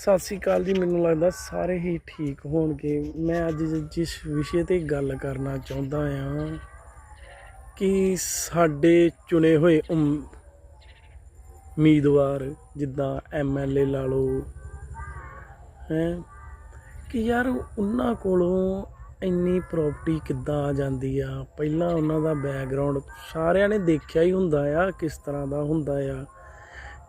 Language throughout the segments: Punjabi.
ਸਤਿ ਸ੍ਰੀ ਅਕਾਲ ਜੀ, ਮੈਨੂੰ ਲੱਗਦਾ ਸਾਰੇ ਹੀ ਠੀਕ ਹੋਣਗੇ। ਮੈਂ ਅੱਜ ਜਿਸ ਵਿਸ਼ੇ ਤੇ ਗੱਲ ਕਰਨਾ ਚਾਹੁੰਦਾ ਹਾਂ ਕਿ ਸਾਡੇ ਚੁਣੇ ਹੋਏ ਉਮੀਦਵਾਰ ਜਿੱਦਾਂ ਐਮਐਲਏ ਲਾ ਲਓ, ਹੈ, ਕਿ ਯਾਰ ਉਹਨਾਂ ਕੋਲੋਂ ਇੰਨੀ ਪ੍ਰਾਪਰਟੀ ਕਿੱਦਾਂ ਆ ਜਾਂਦੀ ਆ? ਪਹਿਲਾਂ ਉਹਨਾਂ ਦਾ ਬੈਕਗ੍ਰਾਉਂਡ ਸਾਰਿਆਂ ਨੇ ਦੇਖਿਆ ਹੀ ਹੁੰਦਾ ਆ, ਕਿਸ ਤਰ੍ਹਾਂ ਦਾ ਹੁੰਦਾ ਆ।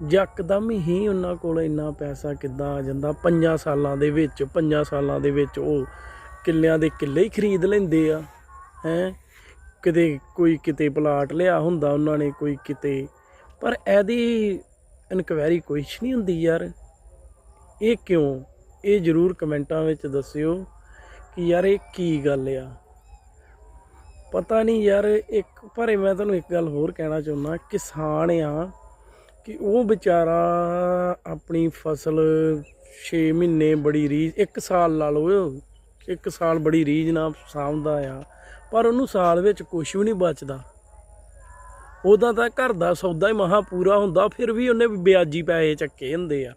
ਯਕਦਮ ਹੀ ਉਹਨਾਂ ਕੋਲ ਇੰਨਾ ਪੈਸਾ ਕਿੱਦਾਂ ਆ ਜਾਂਦਾ? ਪੰਜਾਂ ਸਾਲਾਂ ਦੇ ਵਿੱਚ, ਪੰਜਾਂ ਸਾਲਾਂ ਦੇ ਵਿੱਚ ਉਹ ਕਿੱਲਿਆਂ ਦੇ ਕਿੱਲੇ ਹੀ ਖਰੀਦ ਲੈਂਦੇ ਆ, ਹੈ? ਕਿਤੇ ਕੋਈ ਕਿਤੇ ਪਲਾਟ ਲਿਆ ਹੁੰਦਾ ਉਹਨਾਂ ਨੇ, ਕੋਈ ਕਿਤੇ। ਪਰ ਇਹਦੀ ਇਨਕੁਆਇਰੀ ਕੋਈ ਨਹੀਂ ਹੁੰਦੀ ਯਾਰ। ਇਹ ਕਿਉਂ? ਇਹ ਜਰੂਰ ਕਮੈਂਟਾਂ ਵਿੱਚ ਦੱਸਿਓ ਕਿ ਯਾਰ ਇਹ ਕੀ ਗੱਲ ਆ। ਪਤਾ ਨਹੀਂ ਯਾਰ, ਇੱਕ ਪਰ ਮੈਂ ਤੁਹਾਨੂੰ ਇੱਕ ਗੱਲ ਹੋਰ ਕਹਿਣਾ ਚਾਹੁੰਦਾ, ਕਿਸਾਨ ਆ ਕਿ ਉਹ ਵਿਚਾਰਾ ਆਪਣੀ ਫਸਲ 6 ਮਹੀਨੇ ਬੜੀ ਰੀਝ, ਇੱਕ ਸਾਲ ਲਾ ਲਓ, ਇੱਕ ਸਾਲ ਬੜੀ ਰੀਝ ਨਾਲ ਸਾਂਭਦਾ ਆ, ਪਰ ਉਹਨੂੰ ਸਾਲ ਵਿੱਚ ਕੁਝ ਵੀ ਨਹੀਂ ਬਚਦਾ। ਉਹਦਾ ਤਾਂ ਘਰ ਦਾ ਸੌਦਾ ਹੀ ਮਹਾ ਪੂਰਾ ਹੁੰਦਾ, ਫਿਰ ਵੀ ਉਹਨੇ ਵਿਆਜੀ ਪੈਸੇ ਚੱਕੇ ਹੁੰਦੇ ਆ।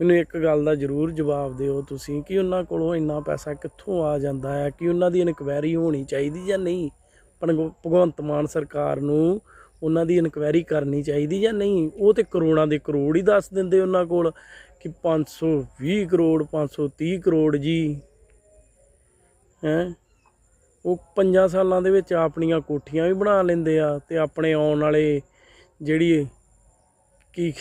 ਮੈਨੂੰ ਇੱਕ ਗੱਲ ਦਾ ਜ਼ਰੂਰ ਜਵਾਬ ਦਿਓ ਤੁਸੀਂ, ਕਿ ਉਹਨਾਂ ਕੋਲੋਂ ਇੰਨਾ ਪੈਸਾ ਕਿੱਥੋਂ ਆ ਜਾਂਦਾ ਹੈ ਕਿ ਉਹਨਾਂ ਦੀ ਇਨਕੁਆਇਰੀ ਹੋਣੀ ਚਾਹੀਦੀ ਜਾਂ ਨਹੀਂ? ਭਗਵ- ਭਗਵੰਤ ਮਾਨ ਸਰਕਾਰ ਨੂੰ ਉਹਨਾਂ ਦੀ ਇਨਕੁਆਇਰੀ ਕਰਨੀ ਚਾਹੀਦੀ ਜਾਂ ਨਹੀਂ? ਉਹ ਤੇ ਕਰੋੜਾਂ ਦੇ ਕਰੋੜ ਹੀ ਦੱਸ ਦਿੰਦੇ ਉਹਨਾਂ ਕੋਲ ਕਿ 520 ਕਰੋੜ 530 ਕਰੋੜ ਜੀ। ਹੈ? ਉਹ ਪੰਜਾਂ ਸਾਲਾਂ ਦੇ ਵਿੱਚ ਆਪਣੀਆਂ ਕੋਠੀਆਂ ਵੀ ਬਣਾ ਲੈਂਦੇ ਆ ਤੇ ਆਪਣੇ ਆਉਣ ਵਾਲੇ ਜਿਹੜੀ ਕੀ